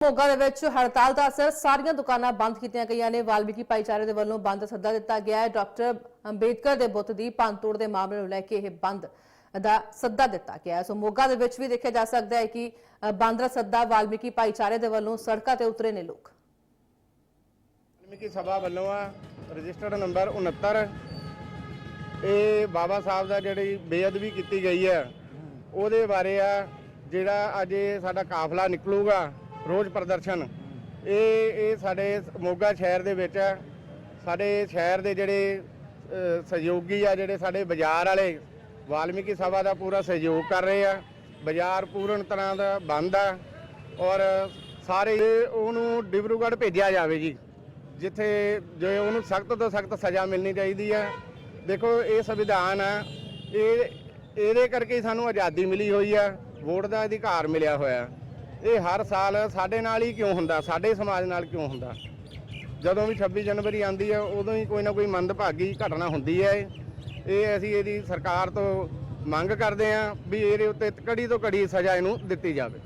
ਮੋਗਾ ਦੇ ਵਿੱਚ ਹੜਤਾਲ ਦਾ ਅਸਰ ਸਾਰੀਆਂ ਦੁਕਾਨਾਂ ਬੰਦ ਕੀਤੀਆਂ ਗਈਆਂ ਨੇ। ਵਾਲਮੀਕੀ ਭਾਈਚਾਰੇ ਦੇ ਵੱਲੋਂ ਬੰਦ ਸੱਦਾ ਦਿੱਤਾ ਗਿਆ ਹੈ। ਡਾਕਟਰ ਅੰਬੇਦਕਰ ਦੇ ਬੁੱਤ ਦੀ ਭੰਨਤੋੜ ਦੇ ਮਾਮਲੇ ਨੂੰ ਲੈ ਕੇ ਇਹ ਬੰਦ ਦਾ ਸੱਦਾ ਦਿੱਤਾ ਗਿਆ ਹੈ। ਸੋ ਮੋਗਾ ਦੇ ਵਿੱਚ ਵੀ ਦੇਖਿਆ ਜਾ ਸਕਦਾ ਹੈ ਕਿ ਅ, ਸੱਦਾ ਵਾਲਮੀਕੀ ਭਾਈਚਾਰੇ ਦੇ ਵੱਲੋਂ ਸੜਕਾਂ ਤੇ ਉਤਰੇ ਨੇ ਲੋਕ। ਵਾਲਮੀਕੀ ਸਭਾ ਵੱਲੋਂ ਆ ਰਜਿਸਟਰਡ ਨੰਬਰ 69 ਇਹ ਬਾਬਾ ਸਾਹਿਬ ਦਾ ਜਿਹੜੀ ਬੇਅਦਬੀ ਕੀਤੀ ਗਈ ਹੈ ਉਹਦੇ ਬਾਰੇ ਆ ਜਿਹੜਾ ਅੱਜ ਸਾਡਾ ਕਾਫਲਾ ਨਿਕਲੂਗਾ। ਰੋਜ਼ ਪ੍ਰਦਰਸ਼ਨ। ਇਹ ਇਹ ਸਾਡੇ ਮੋਗਾ ਸ਼ਹਿਰ ਦੇ ਵਿੱਚ ਸਾਡੇ ਸ਼ਹਿਰ ਦੇ ਜਿਹੜੇ ਸਹਿਯੋਗੀ ਆ, ਜਿਹੜੇ ਸਾਡੇ ਬਾਜ਼ਾਰ ਵਾਲੇ, ਵਾਲਮੀਕੀ ਸਭਾ ਦਾ ਪੂਰਾ ਸਹਿਯੋਗ ਕਰ ਰਹੇ ਆ। ਬਾਜ਼ਾਰ ਪੂਰਨ ਤਰ੍ਹਾਂ ਦਾ ਬੰਦ ਆ ਔਰ ਸਾਰੇ ਉਹਨੂੰ ਡਿਬਰੂਗੜ੍ਹ ਭੇਜਿਆ ਜਾਵੇ ਜੀ, ਜਿੱਥੇ ਜੋ ਉਹਨੂੰ ਸਖਤ ਤੋਂ ਸਖਤ ਸਜ਼ਾ ਮਿਲਣੀ ਚਾਹੀਦੀ ਹੈ ਦੇਖੋ, ਇਹ ਸੰਵਿਧਾਨ ਆ, ਇਹ, ਇਹਦੇ ਕਰਕੇ ਸਾਨੂੰ ਆਜ਼ਾਦੀ ਮਿਲੀ ਹੋਈ ਆ। ਵੋਟ ਦਾ ਅਧਿਕਾਰ ਮਿਲਿਆ ਹੋਇਆ। ਇਹ ਹਰ ਸਾਲ ਸਾਡੇ ਨਾਲ ਹੀ ਕਿਉਂ ਹੁੰਦਾ? ਸਾਡੇ ਸਮਾਜ ਨਾਲ ਕਿਉਂ ਹੁੰਦਾ? ਜਦੋਂ ਵੀ 26 ਜਨਵਰੀ ਆਉਂਦੀ ਹੈ, ਉਦੋਂ ਹੀ ਕੋਈ ਨਾ ਕੋਈ ਮੰਦਭਾਗੀ ਘਟਨਾ ਹੁੰਦੀ ਹੈ। ਇਹ ਅਸੀਂ ਇਹਦੀ ਸਰਕਾਰ ਤੋਂ ਮੰਗ ਕਰਦੇ ਹਾਂ ਵੀ ਇਹਦੇ ਉੱਤੇ ਕੜੀ ਤੋਂ ਕੜੀ ਸਜ਼ਾ ਇਹਨੂੰ ਦਿੱਤੀ ਜਾਵੇ।